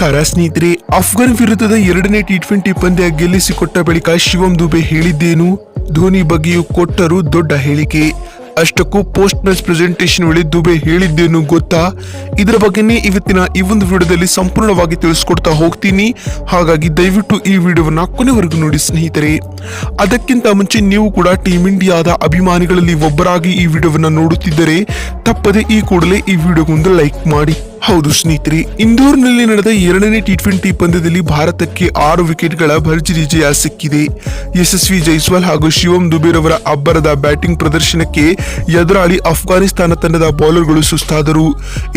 ನಮಸ್ಕಾರ ಸ್ನೇಹಿತರೆ ಅಫ್ಘಾನ್ ವಿರುದ್ಧದ ಎರಡನೇ ಟಿ ಟ್ವೆಂಟಿ ಪಂದ್ಯ ಗೆಲ್ಲಿಸಿಕೊಟ್ಟ ಬಳಿಕ ಶಿವಂ ದುಬೆ ಹೇಳಿದ್ದೇನು? ಧೋನಿ ಬಗ್ಗೆಯೂ ಕೊಟ್ಟರು ದೊಡ್ಡ ಹೇಳಿಕೆ. ಅಷ್ಟಕ್ಕೂ ಪೋಸ್ಟ್ ಮ್ಯಾಚ್ ಪ್ರೆಸೆಂಟೇಷನ್ ವೇಳೆ ದುಬೆ ಹೇಳಿದ್ದೇನು ಗೊತ್ತಾ? ಇದರ ಬಗ್ಗೆನೇ ಇವತ್ತಿನ ಈ ಒಂದು ವಿಡಿಯೋದಲ್ಲಿ ಸಂಪೂರ್ಣವಾಗಿ ತಿಳಿಸ್ಕೊಡ್ತಾ ಹೋಗ್ತೀನಿ. ಹಾಗಾಗಿ ದಯವಿಟ್ಟು ಈ ವಿಡಿಯೋವನ್ನು ಕೊನೆವರೆಗೂ ನೋಡಿ ಸ್ನೇಹಿತರೆ. ಅದಕ್ಕಿಂತ ಮುಂಚೆ ನೀವು ಕೂಡ ಟೀಮ್ ಇಂಡಿಯಾದ ಅಭಿಮಾನಿಗಳಲ್ಲಿ ಒಬ್ಬರಾಗಿ ಈ ವಿಡಿಯೋವನ್ನು ನೋಡುತ್ತಿದ್ದರೆ, ತಪ್ಪದೆ ಈ ಕೂಡಲೇ ಈ ವಿಡಿಯೋಗೊಂದು ಲೈಕ್ ಮಾಡಿ. ಹೌದು ಸ್ನೇಹಿತರೆ, ಇಂದೋರ್ನಲ್ಲಿ ನಡೆದ ಎರಡನೇ ಟಿ ಟ್ವೆಂಟಿ ಪಂದ್ಯದಲ್ಲಿ ಭಾರತಕ್ಕೆ ಆರು ವಿಕೆಟ್ಗಳ ಭರ್ಜರಿ ಜಯ ಸಿಕ್ಕಿದೆ. ಯಶಸ್ವಿ ಜೈಸ್ವಾಲ್ ಹಾಗೂ ಶಿವಂ ಅವರ ಅಬ್ಬರದ ಬ್ಯಾಟಿಂಗ್ ಪ್ರದರ್ಶನಕ್ಕೆ ಎದುರಾಳಿ ಅಫ್ಘಾನಿಸ್ತಾನ ತಂಡದ ಬೌಲರ್ಗಳು ಸುಸ್ತಾದರು.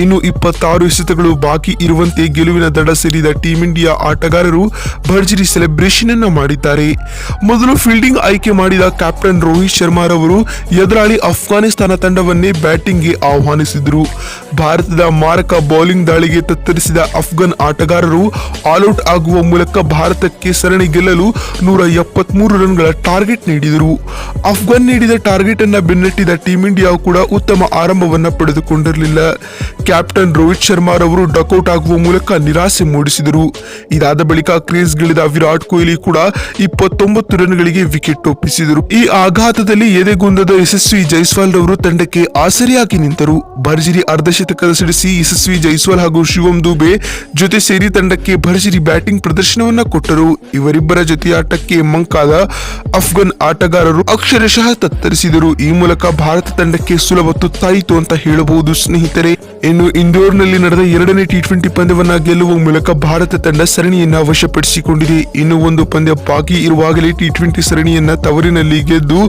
ಇನ್ನು ಇಪ್ಪತ್ತಾರು ಎಸೆತಗಳು ಬಾಕಿ ಇರುವಂತೆ ಗೆಲುವಿನ ದಡ ಸೇರಿದ ಟೀಂ ಇಂಡಿಯಾ ಆಟಗಾರರು ಭರ್ಜರಿ ಸೆಲೆಬ್ರೇಷನ್ ಅನ್ನು ಮಾಡಿದ್ದಾರೆ. ಮೊದಲು ಫೀಲ್ಡಿಂಗ್ ಆಯ್ಕೆ ಮಾಡಿದ ಕ್ಯಾಪ್ಟನ್ ರೋಹಿತ್ ಶರ್ಮಾರವರು ಎದುರಾಳಿ ಅಫ್ಘಾನಿಸ್ತಾನ ತಂಡವನ್ನೇ ಬ್ಯಾಟಿಂಗ್ಗೆ ಆಹ್ವಾನಿಸಿದರು. ಭಾರತದ ಮಾರಕ ಬೌಲಿಂಗ್ ದಾಳಿಗೆ ತತ್ತರಿಸಿದ ಅಫ್ಘಾನ್ ಆಟಗಾರರು ಆಲ್ಔಟ್ ಆಗುವ ಮೂಲಕ ಭಾರತಕ್ಕೆ ಸರಣಿ ಗೆಲ್ಲಲು ನೂರ ಎಪ್ಪತ್ಮೂರು ರನ್ಗಳ ಟಾರ್ಗೆಟ್ ನೀಡಿದರು. ಅಫ್ಘಾನ್ ನೀಡಿದ ಟಾರ್ಗೆಟ್ ಅನ್ನು ಬೆನ್ನಟ್ಟಿದ ಟೀಂ ಇಂಡಿಯಾ ಕೂಡ ಉತ್ತಮ ಆರಂಭವನ್ನು ಪಡೆದುಕೊಂಡಿರಲಿಲ್ಲ. ಕ್ಯಾಪ್ಟನ್ ರೋಹಿತ್ ಶರ್ಮಾರವರು ಡಕೌಟ್ ಆಗುವ ಮೂಲಕ ನಿರಾಸೆ ಮೂಡಿಸಿದರು. ಇದಾದ ಬಳಿಕ ಕ್ರೀಸ್ಗಿಳಿದ ವಿರಾಟ್ ಕೊಹ್ಲಿ ಕೂಡ ಇಪ್ಪತ್ತೊಂಬತ್ತು ರನ್ಗಳಿಗೆ ವಿಕೆಟ್ ಒಪ್ಪಿಸಿದರು. ಈ ಆಘಾತದಲ್ಲಿ ಎದೆಗುಂದದ ಯಶಸ್ವಿ ಜೈಸ್ವಾಲ್ ರವರು ತಂಡಕ್ಕೆ ಆಸರಿಯಾಗಿ ನಿಂತರು. ಭರ್ಜರಿ ಅರ್ಧಶತಕದ ಸಿಡಿಸಿ ಯಶಸ್ವಿ ಜೈಸ್ವಾಲ್ ಹಾಗೂ ಶಿವಂ ದುಬೆ ಜೊತೆ ಸೇರಿ ತಂಡಕ್ಕೆ ಭರ್ಜರಿ ಬ್ಯಾಟಿಂಗ್ ಪ್ರದರ್ಶನವನ್ನ ಕೊಟ್ಟರು. ಇವರಿಬ್ಬರ ಜೊತೆ ಆಟಕ್ಕೆ ಮಂಕಾದ ಅಫ್ಘಾನ್ ಆಟಗಾರರು ಅಕ್ಷರಶಃ ತತ್ತರಿಸಿದರು. ಈ ಮೂಲಕ ಭಾರತ ತಂಡಕ್ಕೆ ಸುಲಭ ತುತ್ತಾಯಿತು ಅಂತ ಹೇಳಬಹುದು ಸ್ನೇಹಿತರೆ. ಇನ್ನು ಇಂದೋರ್ನಲ್ಲಿ ನಡೆದ ಎರಡನೇ ಟಿ ಟ್ವೆಂಟಿ ಪಂದ್ಯವನ್ನ ಗೆಲ್ಲುವ ಮೂಲಕ ಭಾರತ ತಂಡ ಸರಣಿಯನ್ನ ವಶಪಡಿಸಿಕೊಂಡಿದೆ. ಇನ್ನು ಒಂದು ಪಂದ್ಯ ಬಾಕಿ ಇರುವಾಗಲೇ ಟಿ ಟ್ವೆಂಟಿ ಸರಣಿಯನ್ನ ತವರಿನಲ್ಲಿ ಗೆದ್ದು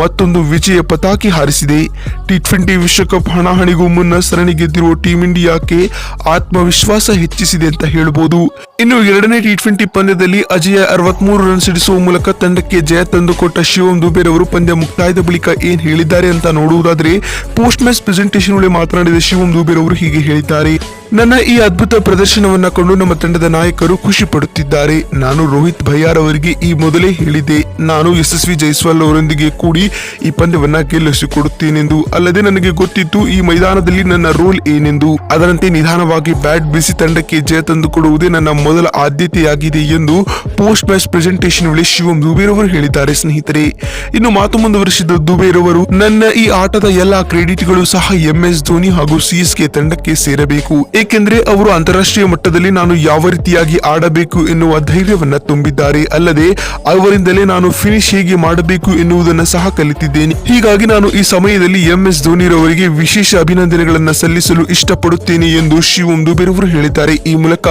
ಮತ್ತೊಂದು ವಿಜಯ ಪತಾಕೆ ಹಾರಿಸಿದೆ. ಟಿ ಟ್ವೆಂಟಿ ವಿಶ್ವಕಪ್ ಹಣಾಹಣಿಗೂ ಮುನ್ನ ಸರಣಿ ಗೆದ್ದಿರುವ ಟೀಂ ಇಂಡಿಯಾಕ್ಕೆ ಆತ್ಮವಿಶ್ವಾಸ ಹೆಚ್ಚಿಸಿದೆ ಅಂತ ಹೇಳಬಹುದು ಇನ್ನು ಎರಡನೇ ಟಿ ಟ್ವೆಂಟಿ ಪಂದ್ಯದಲ್ಲಿ ಅಜಯ ಅರವತ್ಮೂರು ರನ್ ಸಿಡಿಸುವ ಮೂಲಕ ತಂಡಕ್ಕೆ ಜಯ ತಂದುಕೊಟ್ಟ ಶಿವಂ ದುಬೇರ್ ಅವರು ಪಂದ್ಯ ಮುಕ್ತಾಯದ ಬಳಿಕ ಏನ್ ಹೇಳಿದ್ದಾರೆ ಅಂತ ನೋಡುವುದಾದ್ರೆ ಪೋಸ್ಟ್ ಮ್ಯಾಚ್ ಪ್ರೆಸೆಂಟೇಷನ್ ವೇಳೆ ಮಾತನಾಡಿದ ಶಿವಂ ದುಬೇರ್ ಅವರು ಹೀಗೆ ಹೇಳಿದ್ದಾರೆ. ನನ್ನ ಈ ಅದ್ಭುತ ಪ್ರದರ್ಶನವನ್ನ ಕಂಡು ನಮ್ಮ ತಂಡದ ನಾಯಕರು ಖುಷಿ ಪಡುತ್ತಿದ್ದಾರೆ. ನಾನು ರೋಹಿತ್ ಭಯ್ಯಾರ್ ಅವರಿಗೆ ಈ ಮೊದಲೇ ಹೇಳಿದೆ. ನಾನು ಯಶಸ್ವಿ ಜೈಸ್ವಾಲ್ ಅವರೊಂದಿಗೆ ಕೂಡಿ ಈ ಪಂದ್ಯವನ್ನ ಗೆಲ್ಲಿಸಿಕೊಡುತ್ತೇನೆಂದು. ಅಲ್ಲದೆ ನನಗೆ ಗೊತ್ತಿತ್ತು, ಈ ಮೈದಾನದಲ್ಲಿ ನನ್ನ ರೋಲ್ ಏನೆಂದು. ಅದರಂತೆ ನಿಧಾನವಾಗಿ ಬ್ಯಾಟ್ ಬಿಸಿ ತಂಡಕ್ಕೆ ಜಯ ತಂದುಕೊಡುವುದೇ ನನ್ನ ಮೊದಲ ಆದ್ಯತೆಯಾಗಿದೆ ಎಂದು ಪೋಸ್ಟ್ ಮ್ಯಾಚ್ ಪ್ರೆಸೆಂಟೇಷನ್ ವೇಳೆ ಶಿವಂ ದುಬೇರ್ ಅವರು ಹೇಳಿದ್ದಾರೆ ಸ್ನೇಹಿತರೆ. ಇನ್ನು ಮಾತು ಮುಂದುವರಿಸಿದ ದುಬೇರ್ ಅವರು ನನ್ನ ಈ ಆಟದ ಎಲ್ಲಾ ಕ್ರೆಡಿಟ್ಗಳು ಸಹ ಎಂಎಸ್ ಧೋನಿ ಹಾಗೂ ಸಿಎಸ್ಕೆ ತಂಡಕ್ಕೆ ಸೇರಬೇಕು. ಏಕೆಂದ್ರೆ ಅವರು ಅಂತಾರಾಷ್ಟ್ರೀಯ ಮಟ್ಟದಲ್ಲಿ ನಾನು ಯಾವ ರೀತಿಯಾಗಿ ಆಡಬೇಕು ಎನ್ನುವ ಧೈರ್ಯವನ್ನ ತುಂಬಿದ್ದಾರೆ. ಅಲ್ಲದೆ, ಅವರಿಂದಲೇ ನಾನು ಫಿನಿಶ್ ಹೇಗೆ ಮಾಡಬೇಕು ಎನ್ನುವುದನ್ನು ಸಹ ಕಲಿತಿದ್ದೇನೆ. ಹೀಗಾಗಿ ನಾನು ಈ ಸಮಯದಲ್ಲಿ ಎಂ ಎಸ್ ಧೋನಿರವರಿಗೆ ವಿಶೇಷ ಅಭಿನಂದನೆಗಳನ್ನು ಸಲ್ಲಿಸಲು ಇಷ್ಟಪಡುತ್ತೇನೆ ಎಂದು ಶಿವಂ ದುಬೆರವರು ಹೇಳಿದ್ದಾರೆ. ಈ ಮೂಲಕ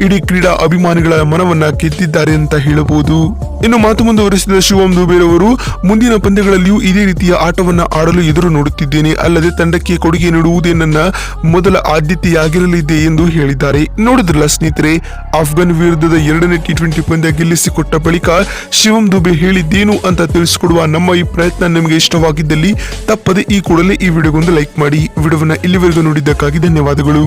ಇಡೀ ಕ್ರೀಡಾ ಅಭಿಮಾನಿಗಳ ಮನವನ್ನ ಗೆದ್ದಿದ್ದಾರೆ ಅಂತ ಹೇಳಬಹುದು. ಇನ್ನು ಮಾತು ಮುಂದುವರಿಸಿದ ಶಿವಂ ದುಬೇರ್ ಅವರು ಮುಂದಿನ ಪಂದ್ಯಗಳಲ್ಲಿಯೂ ಇದೇ ರೀತಿಯ ಆಟವನ್ನ ಆಡಲು ಎದುರು ನೋಡುತ್ತಿದ್ದೇನೆ. ಅಲ್ಲದೆ, ತಂಡಕ್ಕೆ ಕೊಡುಗೆ ನೀಡುವುದೇ ನನ್ನ ಮೊದಲ ಆದ್ಯತೆಯಾಗಿರಲಿದೆ ಎಂದು ಹೇಳಿದ್ದಾರೆ. ನೋಡಿದ್ರಲ್ಲ ಸ್ನೇಹಿತರೆ ಅಫ್ಘಾನ್ ವಿರುದ್ಧದ ಎರಡನೇ ಟಿ ಟ್ವೆಂಟಿ ಪಂದ್ಯ ಗೆಲ್ಲಿಸಿಕೊಟ್ಟ ಬಳಿಕ ಶಿವಂ ದುಬೆ ಹೇಳಿದ್ದೇನು ಅಂತ ತಿಳಿಸಿಕೊಡುವ ನಮ್ಮ ಈ ಪ್ರಯತ್ನ ನಿಮಗೆ ಇಷ್ಟವಾಗಿದ್ದಲ್ಲಿ ತಪ್ಪದೆ ಈ ಕೂಡಲೇ ಈ ವಿಡಿಯೋಗೊಂದು ಲೈಕ್ ಮಾಡಿ. ವಿಡಿಯೋವನ್ನ ಇಲ್ಲಿವರೆಗೂ ನೋಡಿದ್ದಕ್ಕಾಗಿ ಧನ್ಯವಾದಗಳು.